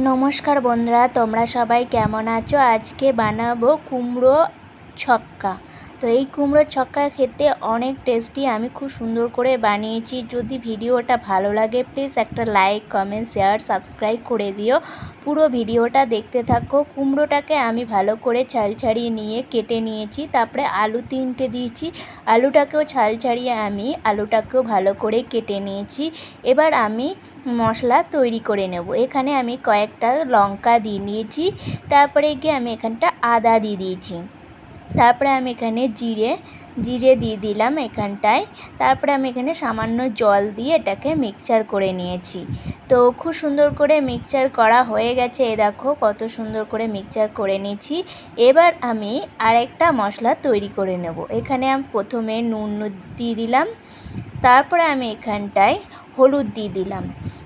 নমস্কার বন্ধুরা তোমরা সবাই কেমন আছো? আজকে বানাবো কুমড়ো ছক্কা। তো এই কুমড়ো ছক্কা খেতে অনেক টেস্টি আমি খুব সুন্দর করে বানিয়েছি। যদি ভিডিওটা ভালো লাগে প্লিজ একটা লাইক কমেন্ট শেয়ার সাবস্ক্রাইব করে দিও। পুরো ভিডিওটা দেখতে থাকো। কুমড়োটাকে আমি ভালো করে ছাল ছাড়িয়ে নিয়ে কেটে নিয়েছি, তারপরে আলু তিনটে দিয়েছি। আলুটাকেও ছাল ছাড়িয়ে আমি আলুটাকেও ভালো করে কেটে নিয়েছি। এবার আমি মশলা তৈরি করে নেব। এখানে আমি কয়েকটা লঙ্কা দিয়ে নিয়েছি, তারপরে গিয়ে আমি এখানটা আদা দিয়ে দিয়েছি। তারপরে আমি এখানে জিরে জিরে দিয়ে দিলাম এখানটায়। তারপরে আমি এখানে সামান্য জল দিয়ে এটাকে মিক্সচার করে নিয়েছি। তো খুব সুন্দর করে মিক্সচার করা হয়ে গেছে এ দেখো কত সুন্দর করে মিক্সচার করে নিয়েছি। এবার আমি আরেকটা মশলা তৈরি করে নেব। এখানে আমি প্রথমে নুন দিয়ে দিলাম, তারপরে আমি এখানটায় হলুদ দিয়ে দিলাম।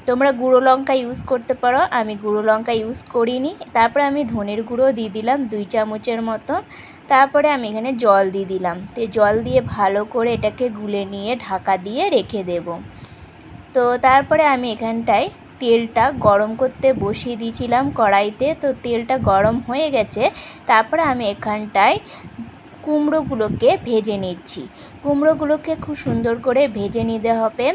তোমরা গুঁড়ো লঙ্কা ইউজ করতে পারো, আমি গুঁড়ো লঙ্কা ইউজ করিনি। তারপরে আমি ধনের গুঁড়ো দিয়ে দিলাম দুই চামচের মতন। তারপরে আমি এখানে জল দিয়ে দিলাম। তো জল দিয়ে ভালো করে এটাকে গুলে নিয়ে ঢাকা দিয়ে রেখে দেব। তো তারপরে আমি এখানটায় তেলটা গরম করতে বসিয়ে দিয়েছিলাম কড়াইতে। তো তেলটা গরম হয়ে গেছে। তারপরে আমি এখানটায় কুমড়োগুলোকে ভেজে নিচ্ছি। কুমড়োগুলোকে খুব সুন্দর করে ভেজে নিতে হবে।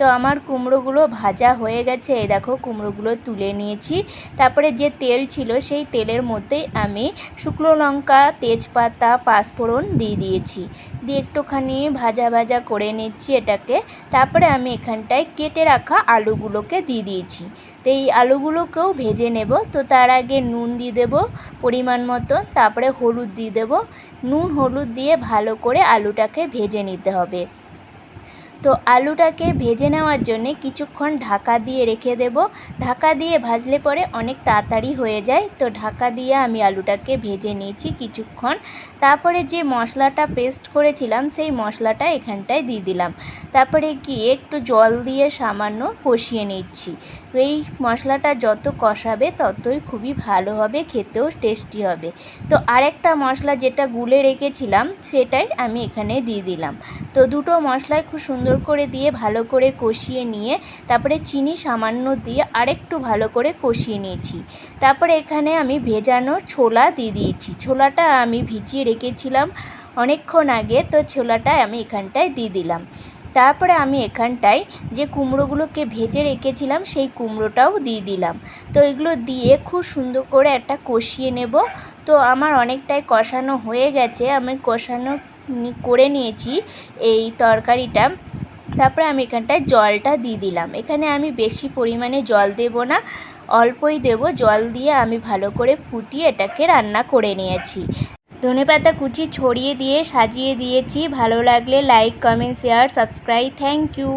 তো আমার কুমড়োগুলো ভাজা হয়ে গেছে। এই দেখো কুমড়োগুলো তুলে নিয়েছি। তারপরে যে তেল ছিল সেই তেলের মধ্যেই আমি শুকনো লঙ্কা, তেজপাতা, পাঁচফোড়ন দিয়ে দিয়েছি। দিয়ে একটুখানি ভাজা ভাজা করে নিচ্ছি এটাকে। তারপরে আমি এখানটায় কেটে রাখা আলুগুলোকে দিয়ে দিয়েছি। তো এই আলুগুলোকেও ভেজে নেব। তো তার আগে নুন দিয়ে দেবো পরিমাণ মতো। তারপরে হলুদ দিয়ে দেবো। নুন, হলুদ দিয়ে ভালো করে আলুটাকে ভেজে নিতে হবে। তো আলুটাকে ভেজে নেওয়ার জন্যে কিছুক্ষণ ঢাকা দিয়ে রেখে দেব। ঢাকা দিয়ে ভাজলে পরে অনেক তাড়াতাড়ি হয়ে যায়। তো ঢাকা দিয়ে আমি আলুটাকে ভেজে নিয়েছি কিছুক্ষণ। তারপরে যে মশলাটা পেস্ট করেছিলাম, সেই মশলাটা এখানটায় দিয়ে দিলাম। তারপরে গিয়ে একটু জল দিয়ে সামান্য কষিয়ে নিচ্ছি। তো এই মশলাটা যত কষাবে, ততই খুবই ভালো হবে, খেতেও টেস্টি হবে। তো আরেকটা মশলা যেটা গুলে রেখেছিলাম, সেটাই আমি এখানে দিয়ে দিলাম। তো দুটো মশলায় খুব সুন্দর করে দিয়ে ভালো করে কষিয়ে নিয়ে তারপরে চিনি সামান্য দিয়ে আরেকটু ভালো করে কষিয়ে নিয়েছি। তারপরে এখানে আমি ভেজানো ছোলা দিয়ে দিয়েছি। ছোলাটা আমি ভিজিয়ে রেখেছিলাম অনেকক্ষণ আগে, তো ছোলাটা আমি এখানটায় দিয়ে দিলাম। তারপরে আমি এখানটায় যে কুমড়োগুলোকে ভেজে রেখেছিলাম, সেই কুমড়োটাও দিয়ে দিলাম। তো এগুলো দিয়ে খুব সুন্দর করে একটা কষিয়ে নেব। তো আমার অনেকটাই কষানো হয়ে গেছে। আমি কষানো করে নিয়েছি এই তরকারিটা। তারপরে আমি এখানটায় জলটা দিয়ে দিলাম। এখানে আমি বেশি পরিমাণে জল দেব না, অল্পই দেব। জল দিয়ে আমি ভালো করে ফুটিয়ে এটাকে রান্না করে নিয়েছি। ধনেপাতা কুচি ছড়িয়ে দিয়ে সাজিয়ে দিয়েছি। ভালো লাগলে like comment share subscribe thank you